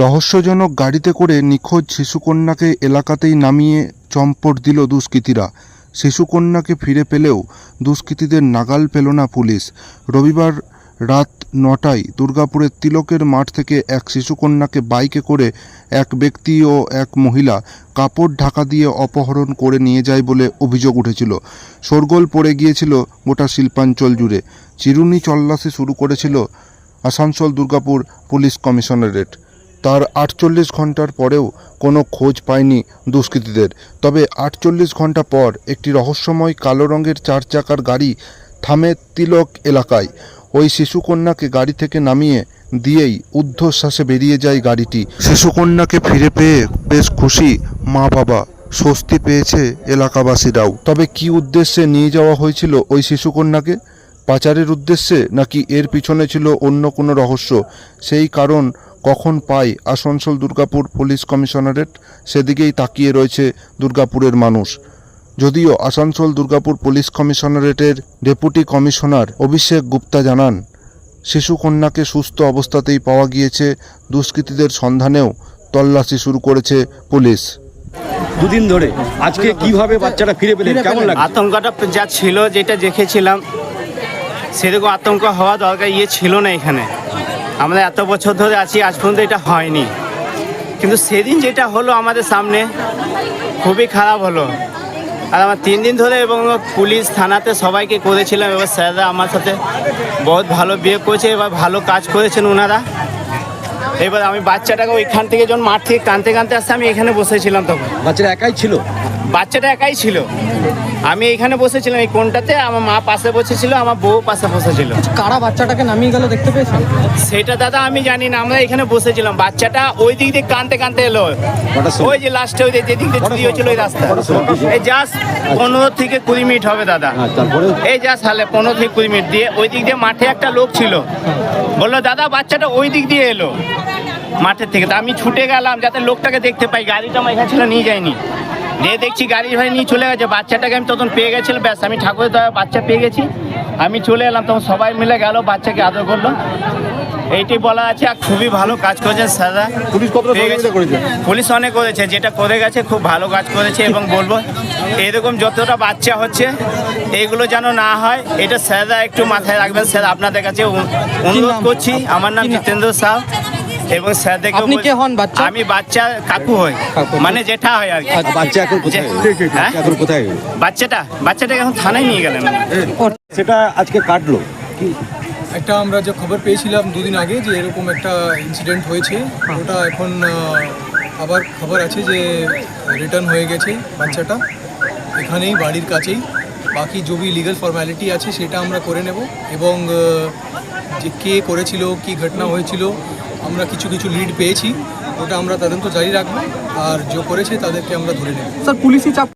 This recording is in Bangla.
রহস্যজনক গাড়িতে করে নিখোঁজ শিশুকন্যাকে এলাকাতেই নামিয়ে চম্পট দিল দুষ্কৃতীরা। শিশুকন্যাকে ফিরে পেলেও দুষ্কৃতীদের নাগাল পেল না পুলিশ। রবিবার রাত নটায় দুর্গাপুরের তিলকের মাঠ থেকে এক শিশুকন্যাকে বাইকে করে এক ব্যক্তি ও এক মহিলা কাপড় ঢাকা দিয়ে অপহরণ করে নিয়ে যায় বলে অভিযোগ উঠেছিল। শোরগোল পড়ে গিয়েছিল গোটা শিল্পাঞ্চল জুড়ে। চিরুনি চল্লাশি শুরু করেছিল আসানসোল দুর্গাপুর পুলিশ কমিশনারেট। তার আটচল্লিশ ঘণ্টার পরেও কোনো খোঁজ পায়নি দুষ্কৃতীদের। তবে আটচল্লিশ ঘণ্টা পর একটি রহস্যময় কালো রঙের চার চাকার গাড়ি থামে তিলক এলাকায়। ওই শিশুকন্যাকে গাড়ি থেকে নামিয়ে দিয়েই ঊর্ধ্বশ্বাসে বেরিয়ে যায় গাড়িটি। শিশুকন্যাকে ফিরে পেয়ে বেশ খুশি মা বাবা স্বস্তি পেয়েছে এলাকাবাসীরাও। তবে কি উদ্দেশ্যে নিয়ে যাওয়া হয়েছিল ওই শিশুকন্যাকে? পাচারের উদ্দেশ্যে নাকি এর পিছনে ছিল অন্য কোনো রহস্য? সেই কারণ কখন পায় আসানসোল দুর্গাপুর পুলিশ কমিশনারেট সেদিকেই তাকিয়ে রয়েছে দুর্গাপুরের মানুষ। যদিও আসানসোল দুর্গাপুর পুলিশ কমিশনারেটের ডেপুটি কমিশনার অভিষেক গুপ্তা জানান শিশুকন্যাকে সুস্থ অবস্থাতেই পাওয়া গিয়েছে দুষ্কৃতীদের সন্ধানেও তল্লাশি শুরু করেছে পুলিশ। দুদিন ধরে আজকে কীভাবে বাচ্চাটা ফিরে পেলেন? কেমন লাগে আতঙ্কটা যা ছিল যেটা দেখেছিলাম সেরকম আতঙ্ক হওয়া দরকার ইয়ে ছিল না এখানে। আমরা এত বছর ধরে আছি আজ পর্যন্ত এটা হয়নি। কিন্তু সেদিন যেটা হলো আমাদের সামনে খুবই খারাপ হলো। আর আমার তিন দিন ধরে এবং পুলিশ থানাতে সবাইকে করেছিলাম এবার স্যাররা আমার সাথে বহুত ভালো বিয়ে করেছে এবার ভালো কাজ করেছেন ওনারা এবার আমি বাচ্চাটাকে ওইখান থেকে যখন মাঠ থেকে কানতে কানতে আসতে আমি এখানে বসেছিলাম তখন। বাচ্চাটা একাই ছিল? বাচ্চাটা একাই ছিল। আমি এখানে বসেছিলাম এই কোনটাতে আমার মা পাশে বসেছিল আমার বউ পাশে বসেছিল। কারা বাচ্চাটাকে নামিয়ে গেল দেখতে পেয়েছেন? সেটা দাদা আমি জানি না আমরা এখানে বসেছিলাম। বাচ্চাটা ওই দিক দিয়ে কানতে কানতে এলো? ওই যে লাস্টে ওই যে দিক দিয়ে চুরি হয়েছিল ওই রাস্তা এই জাস্ট পনেরো থেকে কুড়ি মিনিট হবে দাদা। হ্যাঁ তারপরে? এই জাস্ট হালে পনেরো থেকে কুড়ি মিনিট দিয়ে ওই দিক দিয়ে মাঠে একটা লোক ছিল। বলল দাদা বাচ্চাটা ওই দিক দিয়ে এলো মাঠের থেকে। তা আমি ছুটে গেলাম যাতে লোকটাকে দেখতে পাই গাড়িটা আমার এখানে ছিল নিয়ে যায়নি। দিয়ে দেখছি গাড়ি ভাই নিয়ে চলে গেছে বাচ্চাটাকে আমি তখন পেয়ে গেছিলাম। ব্যাস আমি ঠাকুরের দয়া বাচ্চা পেয়ে গেছি। আমি চলে এলাম তখন সবাই মিলে গেল বাচ্চাকে আদর করল। এইটি বলা আছে আর খুবই ভালো কাজ করেছেন স্যাররা। পুলিশ পুলিশ অনেক করেছে যেটা করে গেছে খুব ভালো কাজ করেছে এবং বলব এরকম যতটা বাচ্চা হচ্ছে এগুলো যেন না হয় এটা স্যাররা একটু মাথায় রাখবেন। স্যার আপনাদের কাছে অনু- অনুরোধ করছি আমার নাম? জিতেন্দ্র সাহ। এবং স্যারদেরকে আপনি কে হন বাচ্চা? আমি বাচ্চা কাকু হই কাকু। মানে জেঠা হয় আর কি। বাচ্চা এখন কোথায়? হ্যাঁ? এখন কোথায়? বাচ্চাটা বাচ্চাটাকে এখন থানায় নিয়ে গেলেন সেটা আজকে কাটলো? কি? একটা আমরা যে খবর পেয়েছিলাম দুদিন আগে যে এরকম একটা ইনসিডেন্ট হয়েছে ওটা এখন আবার খবর আছে যে রিটার্ন হয়ে গেছে বাচ্চাটা। এখানেই বাড়ির কাছেই। বাকি যে বি লিগাল ফর্ম্যালিটি আছে সেটা আমরা করে নেব। এবং যে কে করেছিল কি ঘটনা হয়েছিল আমরা কিছু কিছু লিড পেয়েছি, ওটা আমরা তদন্ত জারি রাখব, আর যে করেছে তাদেরকে আমরা ধরে নেব। স্যার, পুলিশি চাপ